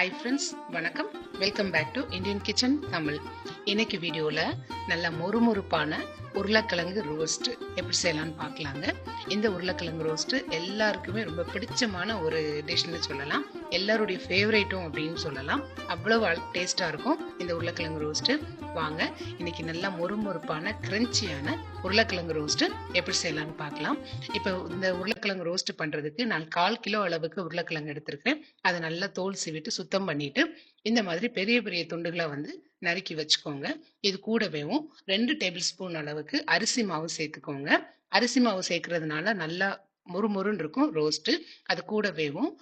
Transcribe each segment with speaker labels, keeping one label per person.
Speaker 1: Hi friends வணக்கம். Welcome back to Indian kitchen Tamil இன்னைக்கு வீடியோவில் நல்ல மொறுமொறுப்பான உருளைக்கிழங்கு ரோஸ்ட்டு எப்படி செய்யலாம்னு பார்க்கலாங்க. இந்த உருளைக்கிழங்கு ரோஸ்ட்டு எல்லாருக்குமே ரொம்ப பிடிச்சமான ஒரு டிஷ்னு சொல்லலாம். எல்லாருடைய ஃபேவரேட்டும் அப்படின்னு சொல்லலாம். அவ்வளோ டேஸ்ட்டாக இருக்கும் இந்த உருளைக்கிழங்கு ரோஸ்ட்டு வாங்க இன்னைக்கு நல்லா மொறுமொறுப்பான கிரன்ச்சியான உருளைக்கிழங்கு ரோஸ்ட்டு எப்படி செய்யலாம்னு பார்க்கலாம். இப்போ இந்த உருளைக்கிழங்கு ரோஸ்ட் பண்ணுறதுக்கு நான் கால் கிலோ அளவுக்கு உருளைக்கிழங்கு எடுத்திருக்கேன் அதை நல்லா தோல் சீவிட்டு சுத்தம் பண்ணிட்டு இந்த மாதிரி பெரிய பெரிய துண்டுகளை வந்து நறுக்கி வச்சுக்கோங்க. இது கூடவேவும் ரெண்டு டேபிள் ஸ்பூன் அளவுக்கு அரிசி மாவு சேர்த்துக்கோங்க. அரிசி மாவு சேர்க்கறதுனால நல்லா முறுமுறுன்னு இருக்கும் ரோஸ்ட்டு அது கூடவேவும்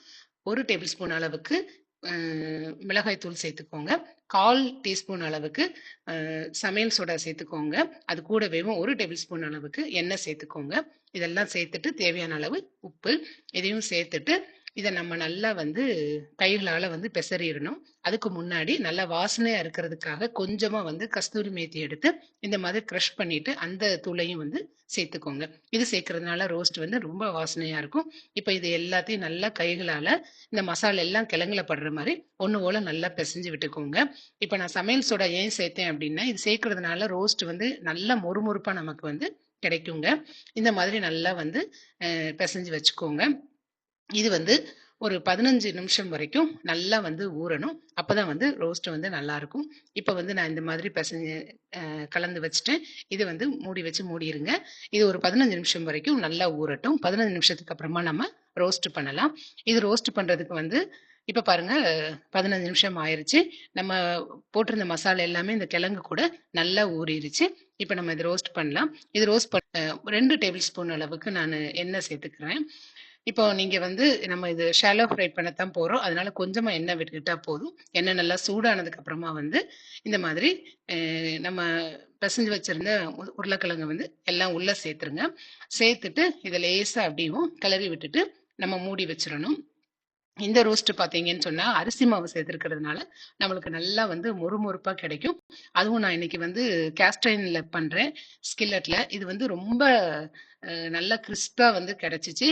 Speaker 1: ஒரு டேபிள் ஸ்பூன் அளவுக்கு மிளகாய் தூள் சேர்த்துக்கோங்க. கால் டீஸ்பூன் அளவுக்கு சமையல் சோடா சேர்த்துக்கோங்க. அது கூடவேவும் ஒரு டேபிள் ஸ்பூன் அளவுக்கு எண்ணெய் சேர்த்துக்கோங்க. இதெல்லாம் சேர்த்துட்டு தேவையான அளவு உப்பு இதையும் சேர்த்துட்டு இதை நம்ம நல்லா வந்து கைகளால் வந்து பெசறிடணும். அதுக்கு முன்னாடி நல்லா வாசனையாக இருக்கிறதுக்காக கொஞ்சமாக வந்து கஸ்தூரி மேத்தி எடுத்து இந்த மாதிரி க்ரஷ் பண்ணிட்டு அந்த தூளையும் வந்து சேர்த்துக்கோங்க. இது சேர்க்கறதுனால ரோஸ்ட் வந்து ரொம்ப வாசனையாக இருக்கும். இப்போ இது எல்லாத்தையும் நல்லா கைகளால் இந்த மசாலா எல்லாம் கிழங்குல படுற மாதிரி ஒன்று போல் நல்லா பிசைஞ்சு விட்டுக்கோங்க. இப்போ நான் சமையல் சோடா ஏன் சேர்த்தேன் அப்படின்னா இது சேர்க்கறதுனால ரோஸ்ட் வந்து நல்லா மொறுமொறுப்பாக நமக்கு வந்து கிடைக்குங்க. இந்த மாதிரி நல்லா வந்து பிசைஞ்சு வச்சுக்கோங்க. இது வந்து ஒரு பதினஞ்சு நிமிஷம் வரைக்கும் நல்லா வந்து ஊறணும். அப்பதான் வந்து ரோஸ்ட்டு வந்து நல்லா இருக்கும். இப்போ வந்து நான் இந்த மாதிரி பிசைஞ்சு கலந்து வச்சுட்டேன். இது வந்து மூடி வச்சு மூடிடுங்க இது ஒரு பதினஞ்சு நிமிஷம் வரைக்கும் நல்லா ஊறட்டும். பதினஞ்சு நிமிஷத்துக்கு அப்புறமா நம்ம ரோஸ்ட் பண்ணலாம். இது ரோஸ்ட் பண்ணுறதுக்கு வந்து இப்போ பாருங்க பதினஞ்சு நிமிஷம் ஆயிருச்சு. நம்ம போட்டிருந்த மசாலா எல்லாமே இந்த கிழங்கு கூட நல்லா ஊறிடுச்சு இப்போ நம்ம இது ரோஸ்ட் பண்ணலாம். இது ரோஸ்ட் பண்ண ரெண்டு டேபிள் ஸ்பூன் அளவுக்கு நான் எண்ணெய் சேர்த்துக்கிறேன். இப்போ நீங்க வந்து நம்ம இது ஷாலோ ஃப்ரை பண்ணத்தான் போறோம். அதனால கொஞ்சமா எண்ணெய் விட்டுக்கிட்டா போதும். எண்ணெய் நல்லா சூடானதுக்கு அப்புறமா வந்து இந்த மாதிரி நம்ம பிசைஞ்சு வச்சிருந்த உருளைக்கிழங்கு வந்து எல்லாம் உள்ள சேர்த்துருங்க. சேர்த்துட்டு இதை லேசா அப்படியும் கிளறி விட்டுட்டு நம்ம மூடி வச்சிடணும். இந்த ரோஸ்ட் பார்த்தீங்கன்னு சொன்னால் அரிசி மாவு சேர்த்துருக்கிறதுனால நம்மளுக்கு நல்லா வந்து மொறுமொறுப்பாக கிடைக்கும். அதுவும் நான் இன்னைக்கு வந்து கேஸ்டைனில் பண்ணுறேன் ஸ்கில்லட்டில் இது வந்து ரொம்ப நல்லா கிறிஸ்பாக வந்து கிடச்சிச்சு.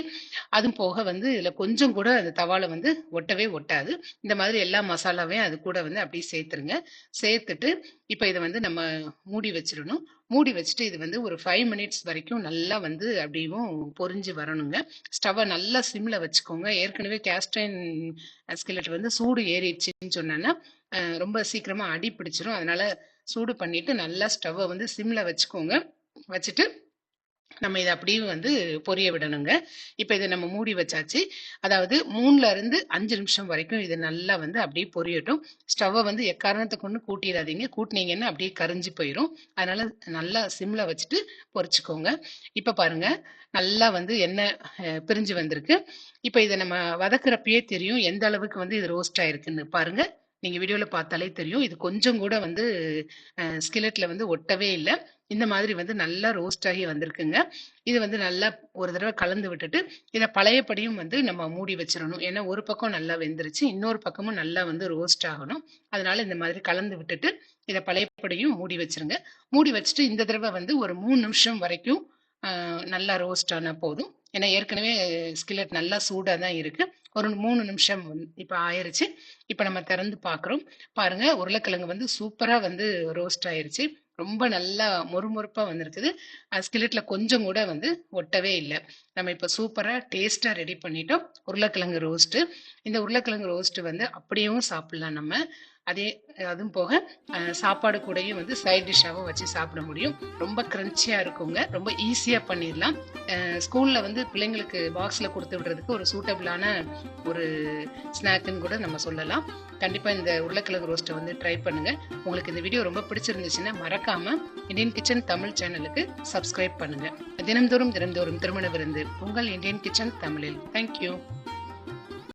Speaker 1: அதுவும் போக வந்து இதில் கொஞ்சம் கூட அந்த தவால வந்து ஒட்டவே ஒட்டாது. இந்த மாதிரி எல்லா மசாலாவையும் அது கூட வந்து அப்படியே சேர்த்துருங்க. சேர்த்துட்டு இப்போ இதை வந்து நம்ம மூடி வச்சிடணும். மூடி வச்சுட்டு இது வந்து ஒரு ஃபைவ் மினிட்ஸ் வரைக்கும் நல்லா வந்து அப்படியும் பொரிஞ்சு வரணுங்க. ஸ்டவ்வை நல்லா சிம்ல வச்சுக்கோங்க. ஏற்கனவே கேஸ்டைன் ஸ்கில்லட் வந்து சூடு ஏறிடுச்சுன்னு சொன்னேன்னா ரொம்ப சீக்கிரமா அடி பிடிச்சிரும். அதனால சூடு பண்ணிட்டு நல்லா ஸ்டவ்வை வந்து சிம்ல வச்சுக்கோங்க. வச்சுட்டு நம்ம இதை அப்படியே வந்து பொரிய விடணுங்க. இப்போ இதை நம்ம மூடி வச்சாச்சு. அதாவது மூணுல இருந்து அஞ்சு நிமிஷம் வரைக்கும் இது நல்லா வந்து அப்படியே பொரியட்டும். ஸ்டவ்வை வந்து எக்காரணத்தை கொண்டு கூட்டிடாதீங்க. கூட்டினீங்கன்னா அப்படியே கரிஞ்சு போயிடும் அதனால நல்லா சிம்ல வச்சுட்டு பொரிச்சுக்கோங்க. இப்போ பாருங்க நல்லா வந்து எண்ணெய் பிரிஞ்சு வந்திருக்கு. இப்போ இதை நம்ம வதக்குறப்பயே தெரியும் எந்த அளவுக்கு வந்து இது ரோஸ்ட் ஆயிருக்குன்னு. பாருங்க நீங்கள் வீடியோவில் பார்த்தாலே தெரியும். இது கொஞ்சம் கூட வந்து ஸ்கிலெட்ல வந்து ஒட்டவே இல்லை. இந்த மாதிரி வந்து நல்லா ரோஸ்ட் ஆகி வந்திருக்குங்க. இது வந்து நல்லா ஒரு தடவை கலந்து விட்டுட்டு இதை பழையபடியும் வந்து நம்ம மூடி வச்சிடணும். ஏன்னா ஒரு பக்கம் நல்லா வெந்துருச்சு இன்னொரு பக்கமும் நல்லா வந்து ரோஸ்ட் ஆகணும். அதனால இந்த மாதிரி கலந்து விட்டுட்டு இதை பழையபடியும் மூடி வச்சிருங்க. மூடி வச்சுட்டு இந்த தடவை வந்து ஒரு மூணு நிமிஷம் வரைக்கும் நல்லா ரோஸ்ட் ஆனால் போதும். ஏன்னா ஏற்கனவே ஸ்கில்லட் நல்லா சூடாக தான் இருக்குது ஒரு மூணு நிமிஷம் வந்து இப்போ ஆயிடுச்சு இப்போ நம்ம திறந்து பார்க்குறோம் பாருங்கள் உருளைக்கிழங்கு வந்து சூப்பராக வந்து ரோஸ்ட் ஆயிடுச்சு ரொம்ப நல்லா மொறுமொறுப்பா வந்திருக்குது. ஸ்கிலெட்ல கொஞ்சம் கூட வந்து ஒட்டவே இல்லை. நம்ம இப்போ சூப்பரா டேஸ்டா ரெடி பண்ணிட்டோம். உருளைக்கிழங்கு ரோஸ்ட் இந்த உருளைக்கிழங்கு ரோஸ்ட் வந்து அப்படியும் சாப்பிடலாம் நம்ம. அதே அதுவும் போக சாப்பாடு கூடயும் வந்து சைட் டிஷ்ஷாகவும் வச்சு சாப்பிட முடியும். ரொம்ப கிரன்ச்சியா இருக்குங்க. ரொம்ப ஈஸியாக பண்ணிடலாம். ஸ்கூலில் வந்து பிள்ளைங்களுக்கு பாக்ஸில் கொடுத்து விடுறதுக்கு ஒரு சூட்டபிளான ஒரு ஸ்நாக்குன்னு கூட நம்ம சொல்லலாம். கண்டிப்பாக இந்த உருளைக்கிழங்கு ரோஸ்ட்டை வந்து ட்ரை பண்ணுங்கள் உங்களுக்கு இந்த வீடியோ ரொம்ப பிடிச்சிருந்துச்சுன்னா மறக்காமல் இந்தியன் கிச்சன் தமிழ் சேனலுக்கு சப்ஸ்கிரைப் பண்ணுங்கள் தினந்தோறும் தினந்தோறும் திருமண விருந்து உங்கள் இந்தியன் கிச்சன் தமிழில். தேங்க்யூ